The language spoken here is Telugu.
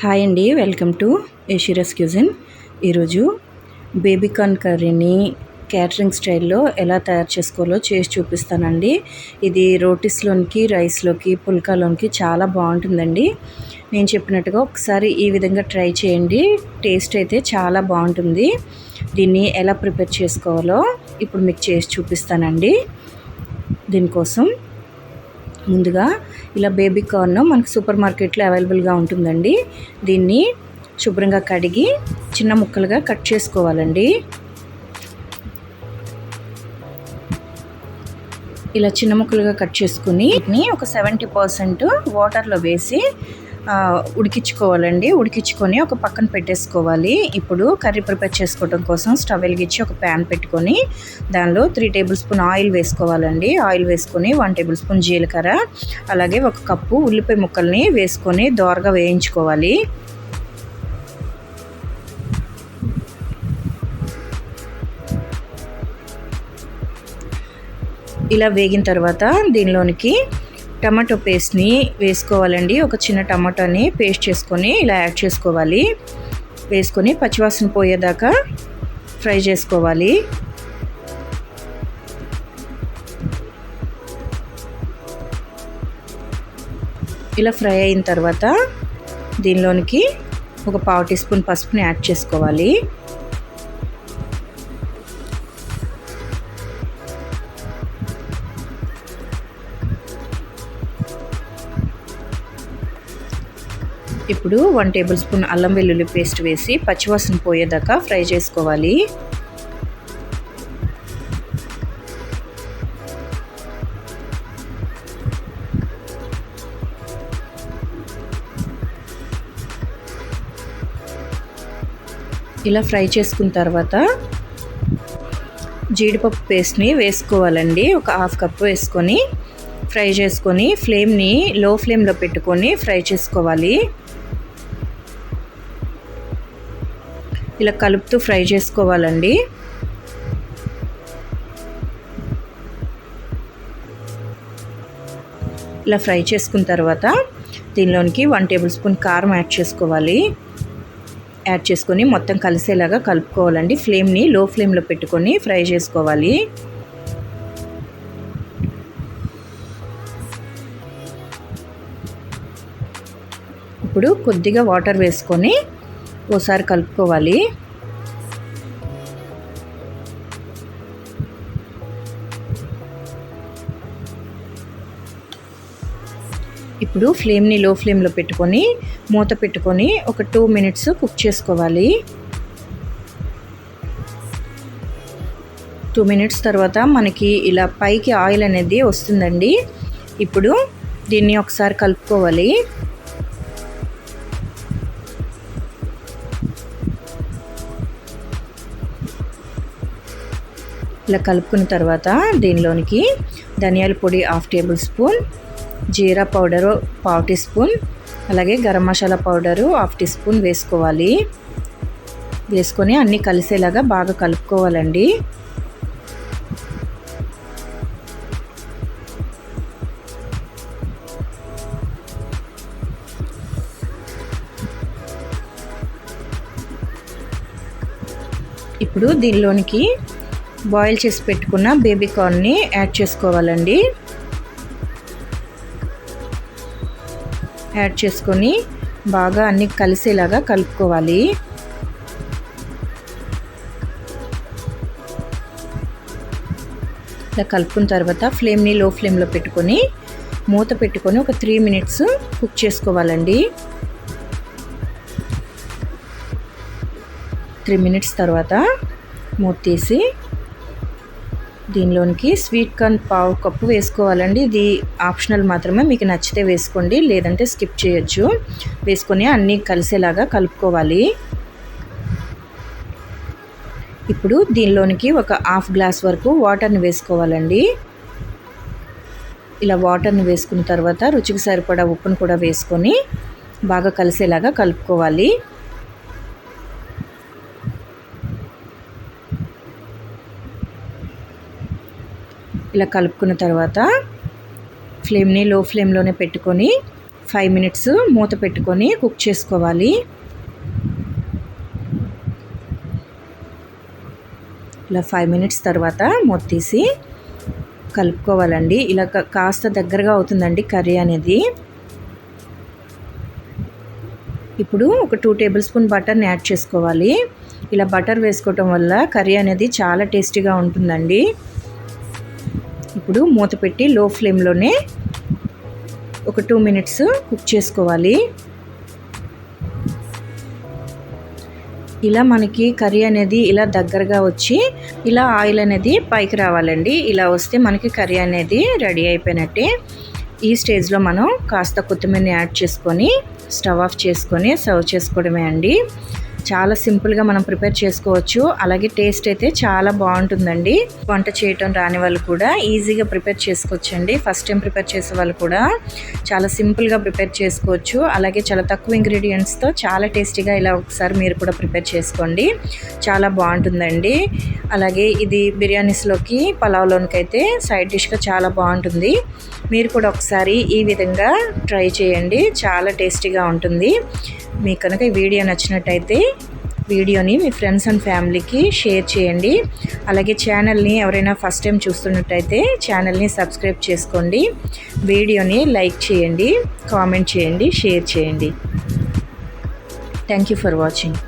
హాయ్ అండి వెల్కమ్ టు ఏషిరస్ క్యూజిన్ ఈరోజు బేబీకార్న్ కర్రీని క్యాటరింగ్ స్టైల్లో ఎలా తయారు చేసుకోవాలో చేసి చూపిస్తానండి. ఇది రోటీస్లోనికి రైస్లోకి పుల్కాలోనికి చాలా బాగుంటుందండి. నేను చెప్పినట్టుగా ఒకసారి ఈ విధంగా ట్రై చేయండి టేస్ట్ అయితే చాలా బాగుంటుంది. దీన్ని ఎలా ప్రిపేర్ చేసుకోవాలో ఇప్పుడు మీకు చేసి చూపిస్తానండి. దీనికోసం ముందుగా ఇలా బేబీ కార్న్ మనకు సూపర్ మార్కెట్లో అవైలబుల్గా ఉంటుందండి. దీన్ని శుభ్రంగా కడిగి చిన్న ముక్కలుగా కట్ చేసుకోవాలండి. ఇలా చిన్న ముక్కలుగా కట్ చేసుకుని ఒక సెవెంటీ పర్సెంట్ వాటర్లో వేసి ఉడికించుకోవాలండి. ఉడికించుకొని ఒక పక్కన పెట్టేసుకోవాలి. ఇప్పుడు కర్రీ ప్రిపేర్ చేసుకోవడం కోసం స్టవ్ వెలిగించి ఒక ప్యాన్ పెట్టుకొని దానిలో త్రీ టేబుల్ స్పూన్ ఆయిల్ వేసుకోవాలండి. ఆయిల్ వేసుకొని వన్ టేబుల్ స్పూన్ జీలకర్ర అలాగే ఒక కప్పు ఉల్లిపాయ ముక్కల్ని వేసుకొని దోరగా వేయించుకోవాలి. ఇలా వేగిన తర్వాత దీనిలోనికి టమాటో పేస్ట్ని వేసుకోవాలండి. ఒక చిన్న టమాటాని పేస్ట్ చేసుకొని ఇలా యాడ్ చేసుకోవాలి. వేసుకొని పచ్చివాసన పోయేదాకా ఫ్రై చేసుకోవాలి. ఇలా ఫ్రై అయిన తర్వాత దీనిలోనికి ఒక పావు టీ స్పూన్ పసుపుని యాడ్ చేసుకోవాలి. ఇప్పుడు వన్ టేబుల్ స్పూన్ అల్లం వెల్లుల్లి పేస్ట్ వేసి పచ్చివాసన పోయేదాకా ఫ్రై చేసుకోవాలి. ఇలా ఫ్రై చేసుకున్న తర్వాత జీడిపప్పు పేస్ట్ని వేసుకోవాలండి. ఒక హాఫ్ కప్ వేసుకొని ఫ్రై చేసుకొని ఫ్లేమ్ని లో ఫ్లేమ్లో పెట్టుకొని ఫ్రై చేసుకోవాలి. ఇలా కలుపుతూ ఫ్రై చేసుకోవాలండి. ఇలా ఫ్రై చేసుకున్న తర్వాత దీనిలోనికి వన్ టేబుల్ స్పూన్ కారం యాడ్ చేసుకోవాలి. యాడ్ చేసుకొని మొత్తం కలిసేలాగా కలుపుకోవాలండి. ఫ్లేమ్ని లో ఫ్లేమ్లో పెట్టుకొని ఫ్రై చేసుకోవాలి. ఇప్పుడు కొద్దిగా వాటర్ వేసుకొని ఓసారి కలుపుకోవాలి. ఇప్పుడు ఫ్లేమ్ని లో ఫ్లేమ్లో పెట్టుకొని మూత పెట్టుకొని ఒక టూ మినిట్స్ కుక్ చేసుకోవాలి. టూ మినిట్స్ తర్వాత మనకి ఇలా పైకి ఆయిల్ అనేది వస్తుందండి. ఇప్పుడు దీన్ని ఒకసారి కలుపుకోవాలి. ఇలా కలుపుకున్న తర్వాత దీనిలోనికి ధనియాల పొడి హాఫ్ టేబుల్ స్పూన్ జీరా పౌడరు పావు టీ స్పూన్ అలాగే garam masala powder half teaspoon వేసుకోవాలి. వేసుకొని అన్నీ కలిసేలాగా బాగా కలుపుకోవాలండి. ఇప్పుడు దీనిలోనికి బాయిల్ చేసి పెట్టుకున్న బేబీ కార్న్ని యాడ్ చేసుకోవాలండి. యాడ్ చేసుకొని బాగా అన్నీ కలిసేలాగా కలుపుకోవాలి. ఇలా కలుపుకున్న తర్వాత ఫ్లేమ్ని లో ఫ్లేమ్లో పెట్టుకొని మూత పెట్టుకొని ఒక త్రీ మినిట్స్ కుక్ చేసుకోవాలండి. త్రీ మినిట్స్ తర్వాత మూత తీసి దీనిలోనికి స్వీట్ కార్న్ పావు కప్పు వేసుకోవాలండి. ఇది ఆప్షనల్ మాత్రమే. మీకు నచ్చితే వేసుకోండి లేదంటే స్కిప్ చేయొచ్చు. వేసుకొని అన్నీ కలిసేలాగా కలుపుకోవాలి. ఇప్పుడు దీనిలోనికి ఒక హాఫ్ గ్లాస్ వరకు వాటర్ని వేసుకోవాలండి. ఇలా వాటర్ని వేసుకున్న తర్వాత రుచికి సరిపడా ఉప్పును కూడా వేసుకొని బాగా కలిసేలాగా కలుపుకోవాలి. ఇలా కలుపుకున్న తర్వాత ఫ్లేమ్ని లో ఫ్లేమ్లోనే పెట్టుకొని ఫైవ్ మినిట్స్ మూత పెట్టుకొని కుక్ చేసుకోవాలి. ఇలా ఫైవ్ మినిట్స్ తర్వాత మూత తీసి కలుపుకోవాలండి. ఇలా కాస్త దగ్గరగా అవుతుందండి కర్రీ అనేది. ఇప్పుడు ఒక టూ టేబుల్ స్పూన్ బటర్ని యాడ్ చేసుకోవాలి. ఇలా బటర్ వేసుకోవటం వల్ల కర్రీ అనేది చాలా టేస్టీగా ఉంటుందండి. ఇప్పుడు మూత పెట్టి లో ఫ్లేమ్లోనే ఒక టూ మినిట్స్ కుక్ చేసుకోవాలి. ఇలా మనకి కర్రీ అనేది ఇలా దగ్గరగా వచ్చి ఇలా ఆయిల్ అనేది పైకి రావాలండి. ఇలా వస్తే మనకి కర్రీ అనేది రెడీ అయిపోయినట్టే. ఈ స్టేజ్లో మనం కాస్త కొత్తిమీరని యాడ్ చేసుకొని స్టవ్ ఆఫ్ చేసుకొని సర్వ్ చేసుకోవడమే అండి. చాలా సింపుల్గా మనం ప్రిపేర్ చేసుకోవచ్చు. అలాగే టేస్ట్ అయితే చాలా బాగుంటుందండి. వంట చేయటం రాని వాళ్ళు కూడా ఈజీగా ప్రిపేర్ చేసుకోవచ్చండి. ఫస్ట్ టైం ప్రిపేర్ చేసే వాళ్ళు కూడా చాలా సింపుల్గా ప్రిపేర్ చేసుకోవచ్చు. అలాగే చాలా తక్కువ ఇంగ్రీడియంట్స్తో చాలా టేస్టీగా ఇలా ఒకసారి మీరు కూడా ప్రిపేర్ చేసుకోండి. చాలా బాగుంటుందండి. అలాగే ఇది బిర్యానీస్లోకి పలావ్లోనికైతే అయితే సైడ్ డిష్గా చాలా బాగుంటుంది. మీరు కూడా ఒకసారి ఈ విధంగా ట్రై చేయండి. చాలా టేస్టీగా ఉంటుంది. మీకు కనుక ఈ వీడియో నచ్చినట్టయితే వీడియోని మీ ఫ్రెండ్స్ అండ్ ఫ్యామిలీకి షేర్ చేయండి. అలాగే ఛానల్ని ఎవరైనా ఫస్ట్ టైం చూస్తున్నట్టయితే ఛానల్ని సబ్స్క్రైబ్ చేసుకోండి. వీడియోని లైక్ చేయండి కామెంట్ చేయండి షేర్ చేయండి. Thank you for watching